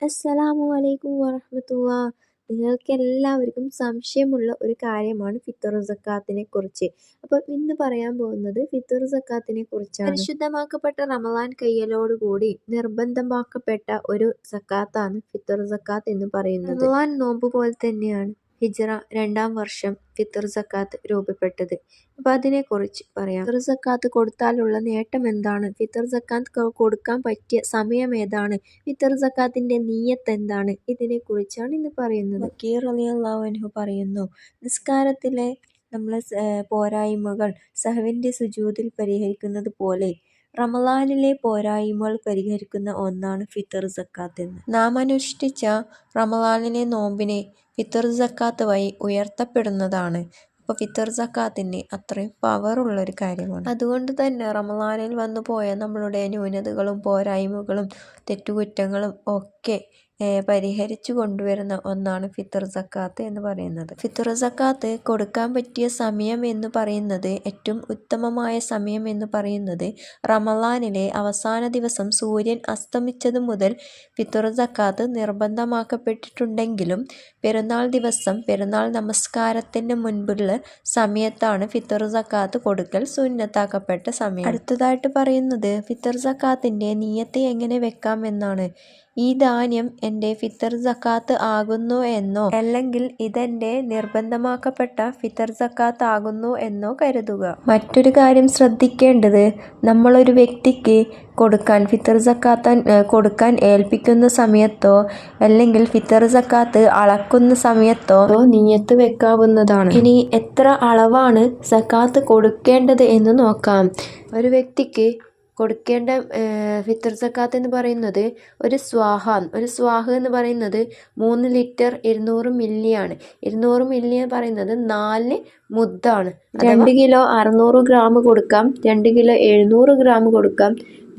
അസ്സലാമു അലൈക്കും വറഹമത്തുള്ള. നിങ്ങൾക്ക് എല്ലാവർക്കും സംശയമുള്ള ഒരു കാര്യമാണ് ഫിത്തർ സക്കാത്തിനെ കുറിച്ച്. അപ്പോൾ ഇന്ന് പറയാൻ പോകുന്നത് ഫിത്തർ സക്കാത്തിനെ കുറിച്ചാണ്. പരിശുദ്ധമാക്കപ്പെട്ട റമലാൻ കയ്യലോടുകൂടി നിർബന്ധമാക്കപ്പെട്ട ഒരു സക്കാത്താണ് ഫിത്തർ സക്കാത്ത് എന്ന് പറയുന്നത്. റമലാൻ നോമ്പ് പോലെ തന്നെയാണ്. ഹിജ്റ രണ്ടാം വർഷം ഫിത്തർ സക്കാത്ത് രൂപപ്പെട്ടത്. അപ്പോൾ അതിനെക്കുറിച്ച് പറയാം. ഫിത്തർ സക്കാത്ത് കൊടുത്താലുള്ള നേട്ടം എന്താണ്? ഫിത്തർ സക്കാത്ത് കൊടുക്കാൻ പറ്റിയ സമയം ഏതാണ്? ഫിത്തർ സക്കാത്തിന്റെ നീയത്ത് എന്താണ്? ഇതിനെക്കുറിച്ചാണ് ഇന്ന് പറയുന്നത്. ബക്കീർ അലി അൻഹു പറയുന്നു നിസ്കാരത്തിലെ നമ്മളെ പോരായ്മകൾ സഹവിന്റെ സുജൂതിൽ പരിഹരിക്കുന്നത് പോലെ റമലാനിലെ പോരായ്മകൾ പരിഹരിക്കുന്ന ഒന്നാണ് ഫിത്തർ സക്കാത്ത് എന്ന്. നാമനുഷ്ഠിച്ച റമലാനിലെ നോമ്പിനെ ഫിത്തർ സക്കാത്ത് വഴി ഉയർത്തപ്പെടുന്നതാണ്. അപ്പോൾ ഫിത്തർ സക്കാത്തിന് അത്രയും പവറുള്ളൊരു കാര്യമാണ്. അതുകൊണ്ട് തന്നെ റമലാനിൽ വന്നു പോയ നമ്മളുടെ ന്യൂനതകളും പോരായ്മകളും തെറ്റുകുറ്റങ്ങളും ഒക്കെ പരിഹരിച്ചു കൊണ്ടുവരുന്ന ഒന്നാണ് ഫിത്തർ സക്കാത്ത് എന്ന് പറയുന്നത്. ഫിത്തർ സക്കാത്ത് കൊടുക്കാൻ പറ്റിയ സമയം എന്ന് പറയുന്നത് ഏറ്റവും ഉത്തമമായ സമയം എന്ന് പറയുന്നത് റമലാനിലെ അവസാന ദിവസം സൂര്യൻ അസ്തമിച്ചത് മുതൽ ഫിത്തർ സക്കാത്ത് നിർബന്ധമാക്കപ്പെട്ടിട്ടുണ്ടെങ്കിലും പെരുന്നാൾ ദിവസം പെരുന്നാൾ നമസ്കാരത്തിന് മുൻപുള്ള സമയത്താണ് ഫിത്തർ സക്കാത്ത് കൊടുക്കൽ സുന്നത്താക്കപ്പെട്ട സമയം. അടുത്തതായിട്ട് പറയുന്നത് ഫിത്തർ സക്കാത്തിന്റെ നീയത്തെ എങ്ങനെ വെക്കാം എന്നാണ്. ഈ ധാന്യം എന്റെ ഫിത്തർ സക്കാത്ത് ആകുന്നു എന്നോ അല്ലെങ്കിൽ ഇതെന്റെ നിർബന്ധമാക്കപ്പെട്ട ഫിത്തർ സക്കാത്ത് ആകുന്നു എന്നോ കരുതുക. മറ്റൊരു കാര്യം ശ്രദ്ധിക്കേണ്ടത് നമ്മളൊരു വ്യക്തിക്ക് കൊടുക്കാൻ ഫിത്തർ സക്കാത്ത് കൊടുക്കാൻ ഏൽപ്പിക്കുന്ന സമയത്തോ അല്ലെങ്കിൽ ഫിത്തർ സക്കാത്ത് അളക്കുന്ന സമയത്തോ നീയത്ത് വെക്കാവുന്നതാണ്. ഇനി എത്ര അളവാണ് സക്കാത്ത് കൊടുക്കേണ്ടത് എന്ന് നോക്കാം. ഒരു വ്യക്തിക്ക് കൊടുക്കേണ്ട ഫിത്തർ സക്കാത്ത് എന്ന് പറയുന്നത് ഒരു സ്വാഹ ഒരു സ്വാഹ എന്ന് പറയുന്നത് മൂന്ന് ലിറ്റർ ഇരുന്നൂറ് മില്ലിയാണ്. ഇരുന്നൂറ് മില്ലി എന്ന് പറയുന്നത് നാല് മുദ്ദാണ്. രണ്ട് കിലോ അറുന്നൂറ് ഗ്രാം കൊടുക്കാം. രണ്ട് കിലോ എഴുന്നൂറ് ഗ്രാം കൊടുക്കാം.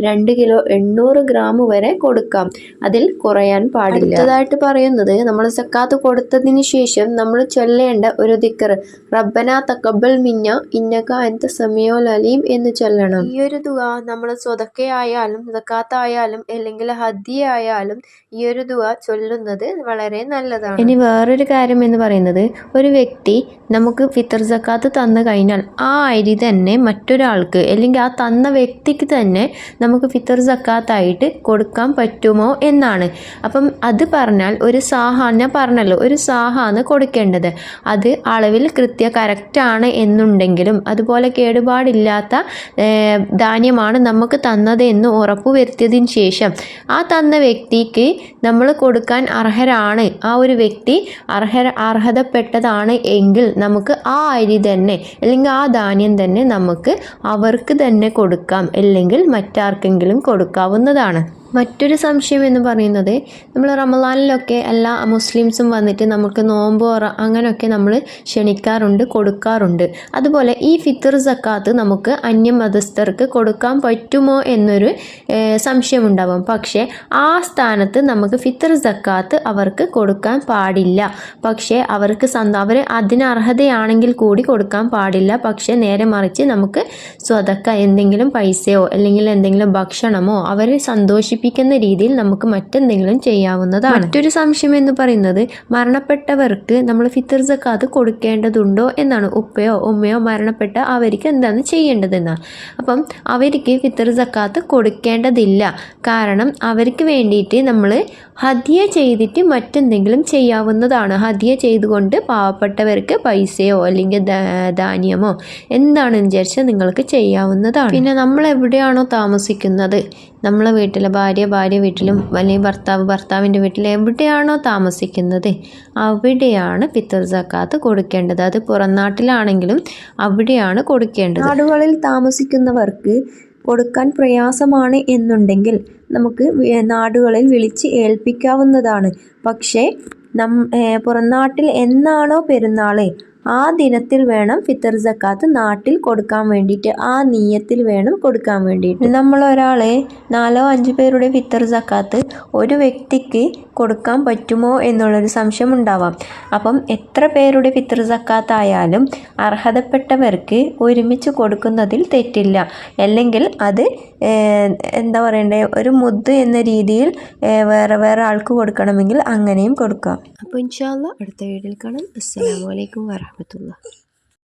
രണ്ട് കിലോ എണ്ണൂറ് ഗ്രാം വരെ കൊടുക്കാം. അതിൽ കുറയാൻ പാടില്ല. അടുത്തതായിട്ട് പറയുന്നത് നമ്മൾ സക്കാത്ത് കൊടുത്തതിന് ശേഷം നമ്മൾ ചൊല്ലേണ്ട ഒരു ദിക്കർ റബ്ബന തക്കബൽ മിന്ന ഇന്നക അൻത സമയോൽ ലലീം എന്ന് ചൊല്ലണം. ഈ ഒരു ദുവ നമ്മൾ സ്വതക്കയായാലും സക്കാത്തായാലും അല്ലെങ്കിൽ ഹദ്യയായാലും ഈ ഒരു ദുവ ചൊല്ലുന്നത് വളരെ നല്ലതാണ്. ഇനി വേറൊരു കാര്യം എന്ന് പറയുന്നത് ഒരു വ്യക്തി നമുക്ക് ഫിത്തർ സക്കാത്ത് തന്നു കഴിഞ്ഞാൽ ആ അരി തന്നെ മറ്റൊരാൾക്ക് അല്ലെങ്കിൽ ആ തന്ന വ്യക്തിക്ക് തന്നെ നമുക്ക് ഫിത്തർ സക്കാത്തായിട്ട് കൊടുക്കാൻ പറ്റുമോ എന്നാണ്. അപ്പം അത് പറഞ്ഞാൽ ഒരു സാഹ ഞാൻ പറഞ്ഞല്ലോ ഒരു സാഹാന്ന് കൊടുക്കേണ്ടത്. അത് അളവിൽ കൃത്യ കറക്റ്റാണ് എന്നുണ്ടെങ്കിലും അതുപോലെ കേടുപാടില്ലാത്ത ധാന്യമാണ് നമുക്ക് തന്നത് എന്ന് ഉറപ്പുവരുത്തിയതിന് ശേഷം ആ തന്ന വ്യക്തിക്ക് നമ്മൾ കൊടുക്കാൻ അർഹരാണ്. ആ ഒരു വ്യക്തി അർഹ അർഹതപ്പെട്ടതാണ് എങ്കിൽ നമുക്ക് ആ അരി തന്നെ അല്ലെങ്കിൽ ആ ധാന്യം തന്നെ നമുക്ക് അവർക്ക് തന്നെ കൊടുക്കാം. അല്ലെങ്കിൽ മറ്റാർക്കെങ്കിലും കൊടുക്കാവുന്നതാണ്. മറ്റൊരു സംശയം എന്ന് പറയുന്നത് നമ്മൾ റമലാനിലൊക്കെ എല്ലാ മുസ്ലിംസും വന്നിട്ട് നമുക്ക് നോമ്പ് അങ്ങനെയൊക്കെ നമ്മൾ ക്ഷണിക്കാറുണ്ട് കൊടുക്കാറുണ്ട്. അതുപോലെ ഈ ഫിത്തർ സക്കാത്ത് നമുക്ക് അന്യമതസ്ഥർക്ക് കൊടുക്കാൻ പറ്റുമോ എന്നൊരു സംശയമുണ്ടാവും. പക്ഷേ ആ സ്ഥാനത്ത് നമുക്ക് ഫിത്തർ സക്കാത്ത് അവർക്ക് കൊടുക്കാൻ പാടില്ല. പക്ഷേ അവർക്ക് സന്ത അവർ അതിന് അർഹതയാണെങ്കിൽ കൂടി കൊടുക്കാൻ പാടില്ല. പക്ഷേ നേരെ മറിച്ച് നമുക്ക് സ്വതക്ക എന്തെങ്കിലും പൈസയോ അല്ലെങ്കിൽ എന്തെങ്കിലും ഭക്ഷണമോ അവരെ സന്തോഷിപ്പിക്കും സൂചിപ്പിക്കുന്ന രീതിയിൽ നമുക്ക് മറ്റെന്തെങ്കിലും ചെയ്യാവുന്നതാണ്. മറ്റൊരു സംശയം എന്ന് പറയുന്നത് മരണപ്പെട്ടവർക്ക് നമ്മൾ ഫിത്തർ സക്കാത്ത് കൊടുക്കേണ്ടതുണ്ടോ എന്നാണ്. ഉപ്പയോ ഉമ്മയോ മരണപ്പെട്ട അവർക്ക് എന്താണ് ചെയ്യേണ്ടതെന്നാണ് അപ്പം അവർക്ക് ഫിത്തർ സക്കാത്ത് കൊടുക്കേണ്ടതില്ല. കാരണം അവർക്ക് വേണ്ടിയിട്ട് നമ്മൾ ഹദിയ ചെയ്തിട്ട് മറ്റെന്തെങ്കിലും ചെയ്യാവുന്നതാണ്. ഹദിയ ചെയ്തുകൊണ്ട് പാവപ്പെട്ടവർക്ക് പൈസയോ അല്ലെങ്കിൽ ധാന്യമോ എന്താണെന്ന് വിചാരിച്ചാൽ നിങ്ങൾക്ക് ചെയ്യാവുന്നതാണ്. പിന്നെ നമ്മൾ എവിടെയാണോ താമസിക്കുന്നത്? നമ്മളെ വീട്ടിലെ ഭാര്യ ഭാര്യ വീട്ടിലും അല്ലെങ്കിൽ ഭർത്താവ് ഭർത്താവിന്റെ വീട്ടിൽ എവിടെയാണോ താമസിക്കുന്നത് അവിടെയാണ് പിത്തർ സക്കാത്ത് കൊടുക്കേണ്ടത്. അത് പുറം നാട്ടിലാണെങ്കിലും അവിടെയാണ് കൊടുക്കേണ്ടത്. നാടുകളിൽ താമസിക്കുന്നവർക്ക് കൊടുക്കാൻ പ്രയാസമാണ് എന്നുണ്ടെങ്കിൽ നമുക്ക് നാടുകളിൽ വിളിച്ച് ഏൽപ്പിക്കാവുന്നതാണ്. പക്ഷേ നം പുറം നാട്ടിൽ എന്നാണോ പെരുന്നാൾ ആ ദിനത്തിൽ വേണം ഫിത്തർ സക്കാത്ത് നാട്ടിൽ കൊടുക്കാൻ വേണ്ടിയിട്ട് ആ നീയത്തിൽ വേണം കൊടുക്കാൻ വേണ്ടിയിട്ട്. നമ്മൾ ഒരാളെ നാലോ അഞ്ച് പേരുടെ ഫിത്തർ സക്കാത്ത് ഒരു വ്യക്തിക്ക് കൊടുക്കാൻ പറ്റുമോ എന്നുള്ളൊരു സംശയം ഉണ്ടാവാം അപ്പം എത്ര പേരുടെ ഫിത്തർ ജക്കാത്തായാലും അർഹതപ്പെട്ടവർക്ക് ഒരുമിച്ച് കൊടുക്കുന്നതിൽ തെറ്റില്ല. അല്ലെങ്കിൽ അത് എന്താ പറയണ്ടേ ഒരു മുദ്ദ് എന്ന രീതിയിൽ വേറെ വേറെ ആൾക്ക് കൊടുക്കണമെങ്കിൽ അങ്ങനെയും കൊടുക്കാം. അപ്പോൾ ഇൻഷാല്ല അടുത്ത വീട്ടിൽ കാണാം. അസ്സാം വലൈക്കും അലൈക്കും വറഹമത്തുള്ള